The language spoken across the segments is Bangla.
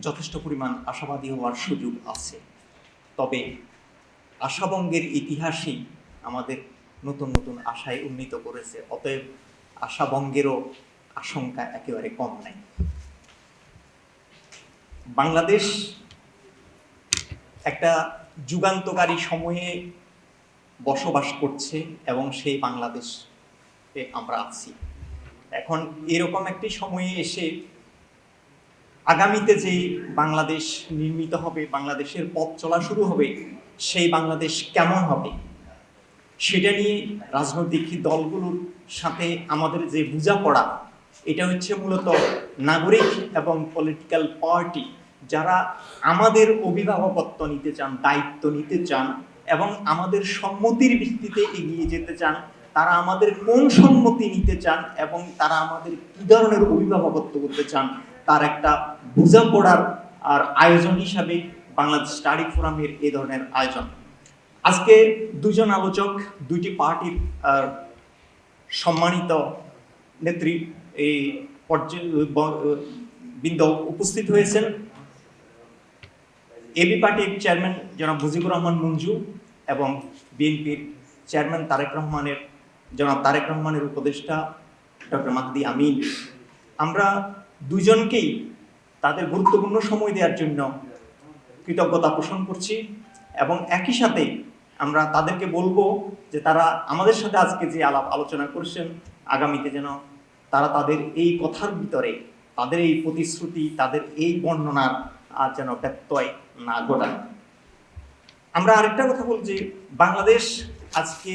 যথেষ্ট পরিমাণ আশাবাদী হওয়ার সুযোগ আছে। তবে আশাবঙ্গের ইতিহাসই আমাদের নতুন নতুন আশায় উন্নীত করেছে, অতএব আশাবঙ্গেরও আশঙ্কা একেবারে কম নাই। বাংলাদেশ একটা যুগান্তকারী সময়ে বসবাস করছে এবং সেই বাংলাদেশে আমরা আছি। এখন এরকম একটি সময়ে এসে আগামীতে যে বাংলাদেশ নির্মিত হবে, বাংলাদেশের পথ চলা শুরু হবে, সেই বাংলাদেশ কেমন হবে? সেটা নিয়ে রাজনৈতিক দলগুলোর সাথে আমাদের যে বোঝাপড়া, এটা হচ্ছে মূলত নাগরিক এবং পলিটিক্যাল পার্টি যারা আমাদের অভিভাবকত্ব নিতে চান, দায়িত্ব নিতে চান এবং আমাদের সম্মতির ভিত্তিতে এগিয়ে যেতে চান, তারা আমাদের কোন সম্মতি নিতে চান এবং তারা আমাদের কি ধরনের অভিভাবকত্ব করতে চান তার একটা বোঝাপড়ার আর আয়োজন হিসাবে বাংলাদেশ স্টাডি ফোরামের এই ধরনের আয়োজন। আজকে দুজন আলোচক, দুইটি পার্টির সম্মানিত নেত্রী এই বৃন্দ উপস্থিত হয়েছেন। এবি পার্টির চেয়ারম্যান জনাব মুজিবুর রহমান মঞ্জু এবং বিএনপির চেয়ারম্যান তারেক রহমানের, জনাব তারেক রহমানের উপদেষ্টা ডক্টর মাহদি আমিন। আমরা দুজনকেই তাদের গুরুত্বপূর্ণ সময় দেওয়ার জন্য কৃতজ্ঞতা পোষণ করছি এবং একই সাথে আমরা তাদেরকে বলব যে তারা আমাদের সাথে আজকে যে আলাপ আলোচনা করছেন, আগামীতে যেন তারা তাদের এই কথার ভিতরে, তাদের এই প্রতিশ্রুতি, তাদের এই বর্ণনার আর যেন ব্যত্যয় না ঘটায়। আমরা আরেকটা কথা বল যে বাংলাদেশ আজকে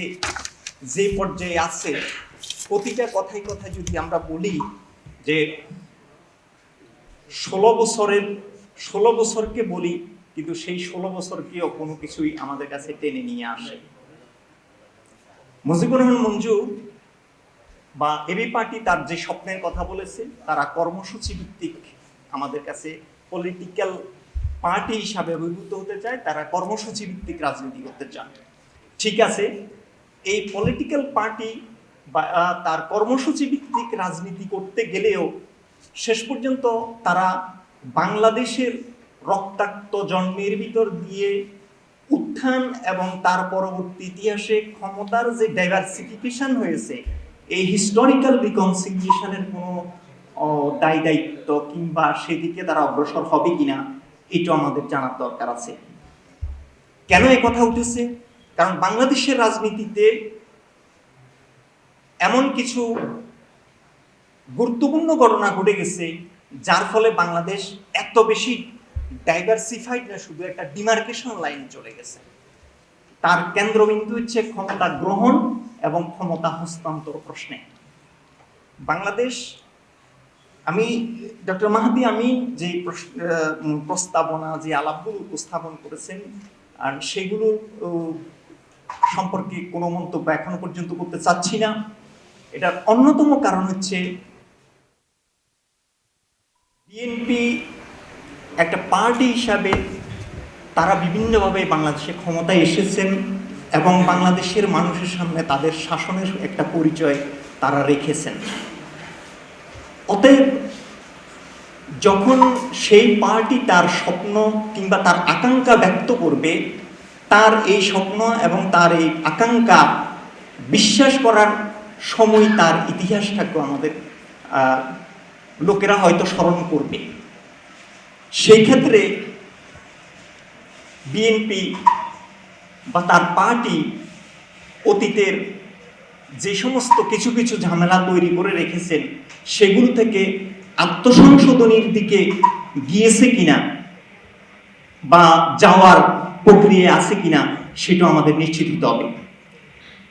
যে পর্যায়ে আছে, প্রতিটা কথায় কথায় যদি আমরা বলি যে ষোলো বছরের, ষোলো বছরকে বলি, কিন্তু সেই ষোলো বছরকেও কোনো কিছুই আমাদের কাছে টেনে নিয়ে আসে। মুজিবুর রহমান মঞ্জু বা এবি পার্টি তার যে স্বপ্নের কথা বলেছে, তারা কর্মসূচি ভিত্তিক আমাদের কাছে পলিটিক্যাল পার্টি হিসাবে অভিভূত হতে চায়, তারা কর্মসূচি ভিত্তিক রাজনীতি করতে চান ঠিক আছে, এই পলিটিক্যাল পার্টি বা তার কর্মসূচি ভিত্তিক রাজনীতি করতে গেলেও শেষ পর্যন্ত তারা বাংলাদেশের রক্তাক্ত জন্মের ভিতর দিয়ে উত্থান এবং তার পরবর্তী ইতিহাসে ক্ষমতার যে ডাইভার্সিফিকেশন হয়েছে, এই হিস্টোরিক্যাল রিকনসিলিয়েশনের কোনো দায় দায়িত্ব কিংবা সেদিকে তারা অগ্রসর হবে কিনা এটা আমাদের জানার দরকার আছে। কেন এ কথা উঠেছে? কারণ বাংলাদেশের রাজনীতিতে এমন কিছু গুরুত্বপূর্ণ ঘটনা ঘটে গেছে, যার ফলে বাংলাদেশ এত বেশি ডাইভার্সিফাইড না, শুধু একটা ডিমার্কেশন লাইনে চলে গেছে। তার কেন্দ্রবিন্দু হচ্ছে ক্ষমতা গ্রহণ এবং ক্ষমতা হস্তান্তর প্রশ্নে। বাংলাদেশ, আমি ডক্টর মাহাদি, আমি যে প্রস্তাবনা, যে আলাপগুলো উপস্থাপন করেছেন, আর সেগুলো সম্পর্কে কোনো মন্তব্য এখনও পর্যন্ত করতে চাচ্ছি না। এটার অন্যতম কারণ হচ্ছে বিএনপি একটা পার্টি হিসাবে তারা বিভিন্নভাবে বাংলাদেশে ক্ষমতায় এসেছেন এবং বাংলাদেশের মানুষের সামনে তাদের শাসনের একটা পরিচয় তারা রেখেছেন। অতএব যখন সেই পার্টি তার স্বপ্ন কিংবা তার আকাঙ্ক্ষা ব্যক্ত করবে, তার এই স্বপ্ন এবং তার এই আকাঙ্ক্ষা বিশ্বাস করার সময় তার ইতিহাসটাকে আমাদের লোকেরা হয়তো স্মরণ করবে। সেই ক্ষেত্রে বিএনপি বা তার পার্টি অতীতের যে সমস্ত কিছু কিছু ঝামেলা তৈরি করে রেখেছেন, সেগুলো থেকে আত্মসংশোধনীর দিকে গিয়েছে কিনা বা যাওয়ার প্রক্রিয়া আছে কিনা, সেটা আমাদের নিশ্চিত হতে হবে।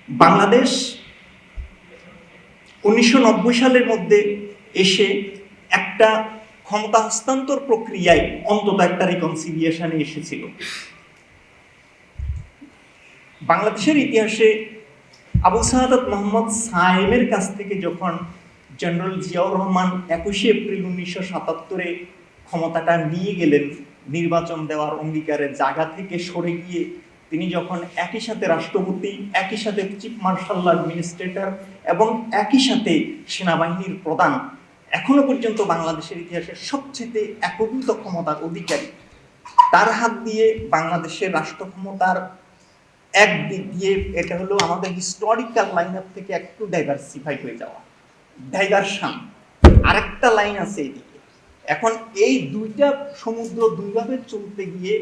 বাংলাদেশ উনিশশো নব্বই সালের মধ্যে এসে একটা ক্ষমতা হস্তান্তর প্রক্রিয়ায় অন্তত একটা রিকনসিলিয়েশনে এসেছিল। বাংলাদেশের ইতিহাসে আবু সাহাদাত মোহাম্মদ সায়েমের কাছ থেকে যখন জেনারেল জিয়াউর রহমান একুশে এপ্রিল উনিশশো সাতাত্তরে ক্ষমতাটা নিয়ে গেলেন, নির্বাচন দেওয়ার অঙ্গীকারের জায়গা থেকে সরে গিয়ে তিনি যখন একই সাথে রাষ্ট্রপতি, একই সাথে চিফ মার্শাল অ্যাডমিনিস্ট্রেটর এবং একই সাথে সেনাবাহিনীর প্রধান এখনও পর্যন্ত বাংলাদেশের ইতিহাসের সবচেয়ে একীভূত ক্ষমতার অধিকারী। তার হাত দিয়ে বাংলাদেশের রাষ্ট্র ক্ষমতার এক দিক দিয়ে এটা হলো আমাদের হিস্টোরিক্যাল লাইন আপ থেকে একটু ডাইভার্সিফাই হয়ে যাওয়া ডাইভার্সান আরেকটা লাইন আছে এদিকে। এখন এই দুইটা সমুদ্র দুইভাবে চলতে গিয়ে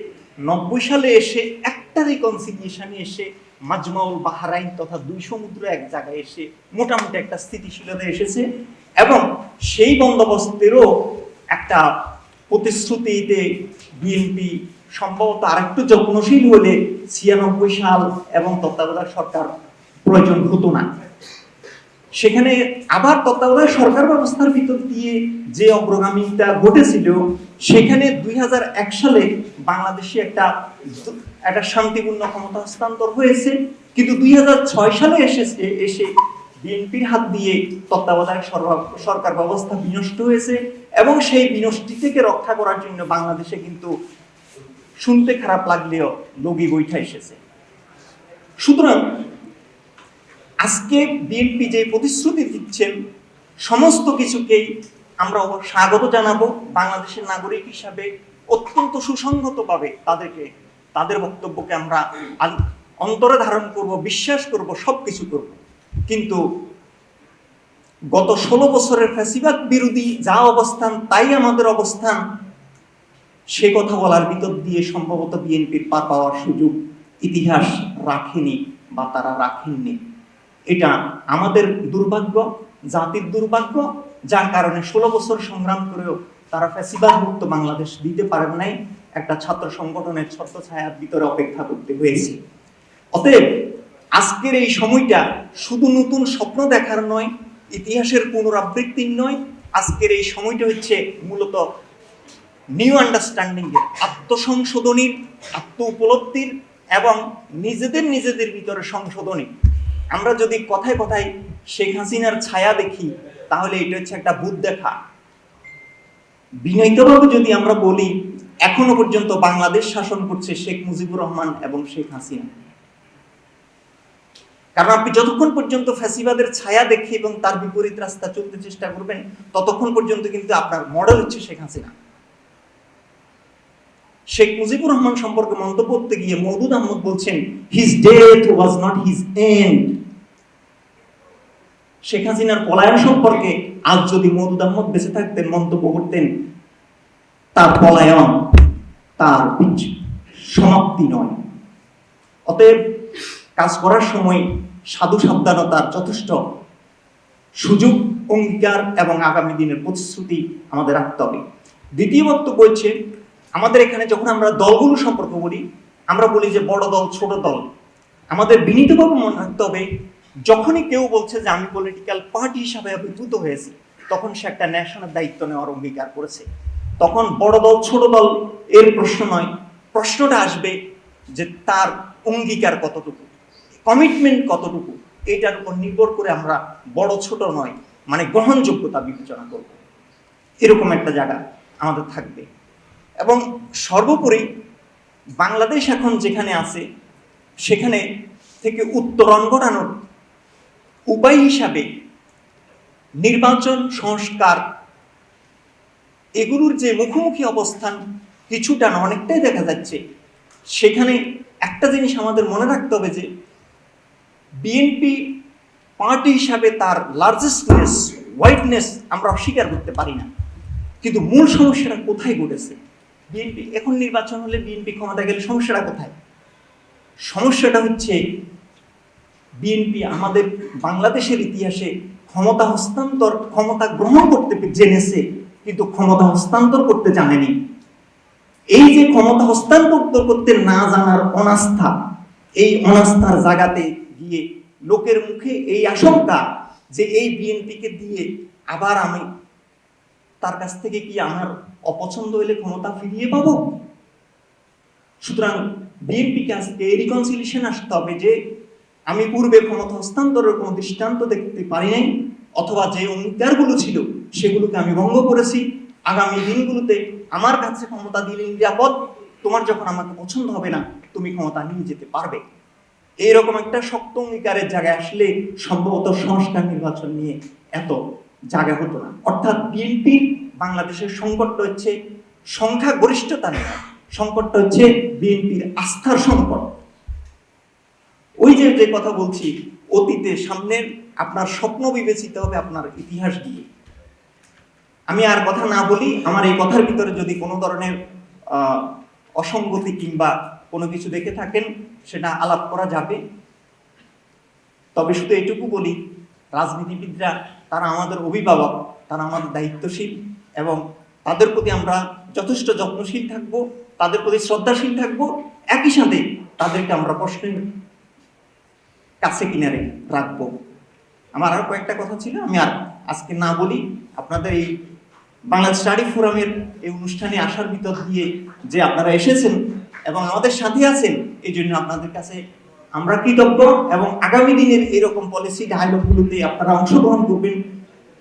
নব্বই সালে এসে একটা রিকনসিলিয়েশনে এসে মাজমাউল বাহারাইন তথা দুই সমুদ্র এক জায়গায় এসে মোটামুটি একটা স্থিতিশীলতা এসেছে। এবং সেই বন্দোবস্তেরও একটা প্রতিশ্রুতিতে বিএনপি সম্ভবত আরেকটু যত্নশীল হলে ছিয়ানব্বই সাল এবং তত্ত্বাবধায়ক সরকার প্রয়োজন হতো না। সেখানে আবার তত্ত্বাবধায়ক সরকার ব্যবস্থার ভিতর দিয়ে যে অগ্রগামিতা ঘটেছিল, সেখানে দুই হাজার এক সালে বাংলাদেশে একটা একটা শান্তিপূর্ণ ক্ষমতা হস্তান্তর হয়েছে। কিন্তু দুই হাজার ছয় সালে এসেছে এসে বিএনপির হাত দিয়ে তত্ত্বাবধায়ক সরকার- ব্যবস্থা বিনষ্ট হয়েছে এবং সেই বিনষ্টি থেকে রক্ষা করার জন্য বাংলাদেশে কিন্তু শুনতে খারাপ লাগলেও লগি বৈঠা এসেছে। সুতরাং আজকে বিএনপি যে প্রতিশ্রুতি দিচ্ছেন, সমস্ত কিছুকেই আমরা স্বাগত জানাব বাংলাদেশের নাগরিক হিসাবে অত্যন্ত সুসংহতভাবে তাদেরকে, তাদের বক্তব্যকে আমরা অন্তরে ধারণ করব, বিশ্বাস করব সব কিছু করব। কিন্তু গত ষোলো বছরের ফ্যাসিবাদ বিরোধী যা অবস্থান, তাই আমাদের অবস্থান, সে কথা বলার ভিতর দিয়ে সম্ভবত বিএনপির পার পাওয়ার সুযোগ ইতিহাস রাখেনি বা তারা রাখেননি। এটা আমাদের দুর্ভাগ্য, জাতির দুর্ভাগ্য, যার কারণে ষোলো বছর সংগ্রাম করেও তারা ফ্যাসিবাদ মুক্ত বাংলাদেশ দিতে পারেন নাই, একটা ছাত্র সংগঠনের ছত্র ছায়ার ভিতরে অপেক্ষা করতে হয়েছে। অতএব আজকের এই সময়টা শুধু নতুন স্বপ্ন দেখার নয়, ইতিহাসের পুনরাবৃত্তির নয়, আজকের এই সময়টা হচ্ছে মূলত নিউ আন্ডারস্ট্যান্ডিং এর, আত্মসংশোধনীর আত্ম উপলব্ধির এবং নিজেদের নিজেদের ভিতরে সংশোধনী আমরা যদি কথায় কথায় শেখ হাসিনার ছায়া দেখি, তাহলে এটা হচ্ছে একটা ভূত দেখা। বিনয়িতভাবে যদি আমরা বলি, এখনও পর্যন্ত বাংলাদেশ শাসন করছে শেখ মুজিবুর রহমান এবং শেখ হাসিনা। কারণ আপনি যতক্ষণ পর্যন্ত ফ্যাসিবাদের ছায়া দেখে এবং তার বিপরীত রাস্তা চলতে চেষ্টা করবেন, ততক্ষণ পর্যন্ত কিন্তু আপনার মডেল হচ্ছে শেখ হাসিনা। শেখ মুজিবুর রহমান সম্পর্কে মন্তব্য করতে গিয়ে মৌদুদ আহমদ বলছেন his death was not his end Sheikh হাসিনার পলায়ন সম্পর্কে আজ যদি মৌদুদ আহমদ বেঁচে থাকতেন, মন্তব্য করতেন, তার পলায়ন, তার সমাপ্তি নয়। অতএব কাজ করার সময় সাধু সাবধানতার যথেষ্ট সুযোগ, অঙ্গীকার এবং আগামী দিনের প্রতিশ্রুতি আমাদের রাখতে হবে। দ্বিতীয় বক্তব্য হচ্ছে, আমাদের এখানে যখন আমরা দলগুলো সম্পর্ক বলি, আমরা বলি যে বড় দল, ছোট দল, আমাদের বিনীতভাবে মনে রাখতে হবে, যখনই কেউ বলছে যে আমি পলিটিক্যাল পার্টি হিসাবে আবির্ভূত হয়েছি, তখন সে একটা ন্যাশনাল দায়িত্ব নেওয়ার অঙ্গীকার করেছে। তখন বড় দল, ছোট দল, এর প্রশ্ন নয়, প্রশ্নটা আসবে যে তার অঙ্গীকার কতটুকু। কমিটমেন্ট কতটুকু? এটার উপর নির্ভর করে আমরা বড়, ছোট নয় মানে গ্রহণযোগ্যতা বিবেচনা করব। এরকম একটা জায়গা আমাদের থাকবে। এবং সর্বোপরি বাংলাদেশ এখন যেখানে আছে, সেখানে থেকে উত্তরণ ঘটানোর উপায় হিসাবে নির্বাচন, সংস্কার, এগুলোর যে মুখোমুখি অবস্থান কিছুটা না, অনেকটাই দেখা যাচ্ছে। সেখানে একটা জিনিস আমাদের মনে রাখতে হবে যে বিএনপি পার্টি হিসাবে তার লার্জেস্টনেস হোয়াইটনেস আমরা অস্বীকার করতে পারি না। কিন্তু মূল সমস্যাটা কোথায় ঘটেছে? বিএনপি এখন নির্বাচন হলে বিএনপি ক্ষমতা গেলে সমস্যাটা কোথায়? সমস্যাটা হচ্ছে বিএনপি আমাদের বাংলাদেশের ইতিহাসে ক্ষমতা হস্তান্তর, ক্ষমতা গ্রহণ করতে জেনেছে, কিন্তু ক্ষমতা হস্তান্তর করতে জানেনি। এই যে ক্ষমতা হস্তান্তর করতে না জানার অনাস্থা, এই অনাস্থার জায়গাতে গিয়ে লোকের মুখে এই আশঙ্কা যে এই বিএনপিকে দিয়ে আবার আমি তার কাছ থেকে কি আমার অপছন্দ হলে ক্ষমতা ফিরিয়ে পাবো? সুতরাং বিএনপিকে আজকে রিকনসিলিয়েশন আসতে হবে যে আমি পূর্বে ক্ষমতা হস্তান্তরের কোনো দৃষ্টান্ত দেখতে পারি নাই, অথবা যে অঙ্গীকারগুলো ছিল সেগুলোকে আমি ভঙ্গ করেছি। আগামী দিনগুলোতে আমার কাছে ক্ষমতা দিলে নিরাপদ, তোমার যখন আমাকে পছন্দ হবে না, তুমি ক্ষমতা নিয়ে যেতে পারবে। এইরকম একটা শক্ত অঙ্গীকারের জায়গায় আসলে সম্ভবত সংস্কার নির্বাচন নিয়ে এত জায়গা হতো না। অর্থাৎ বিএনপির বাংলাদেশের সংকটটা হচ্ছে সংখ্যা গরিষ্ঠতা নেই সংকটটা হচ্ছে বিএনপির আস্থার সংকট। ওই যে যে কথা বলছি অতীতে সামনের আপনার স্বপ্ন বিবেচিত হবে আপনার ইতিহাস দিয়ে। আমি আর কথা না বলি, আমার এই কথার ভিতরে যদি কোনো ধরনের অসঙ্গতি কিংবা কোনো কিছু দেখে থাকেন, সেটা আলাপ করা যাবে। তবে শুধু এটুকু বলি, রাজনীতিবিদরা, তারা আমাদের অভিভাবক, তারা আমাদের দায়িত্বশীল এবং তাদের প্রতি আমরা যথেষ্ট যত্নশীল থাকব, তাদের প্রতি শ্রদ্ধাশীল থাকব। একই সাথে তাদেরকে আমরা প্রশ্নের কাছে কিনারে রাখব। আমার আর কয়েকটা কথা ছিল, আমি আর আজকে না বলি, আপনাদের এই বাংলা স্টাডি ফোরামের এই অনুষ্ঠানে আসার ভিতর দিয়ে যে আপনারা এসেছেন এবং আমাদের সাথে আছেন, এই জন্য আপনাদের কাছে আমরা কৃতজ্ঞ এবং আগামী দিনের এরকম পলিসি ডায়ালগগুলোতে আপনারা অংশগ্রহণ করবেন,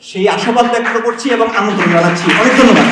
সেই আশাবাদ ব্যক্ত করছি এবং আমন্ত্রণ জানাচ্ছি। অনেক ধন্যবাদ।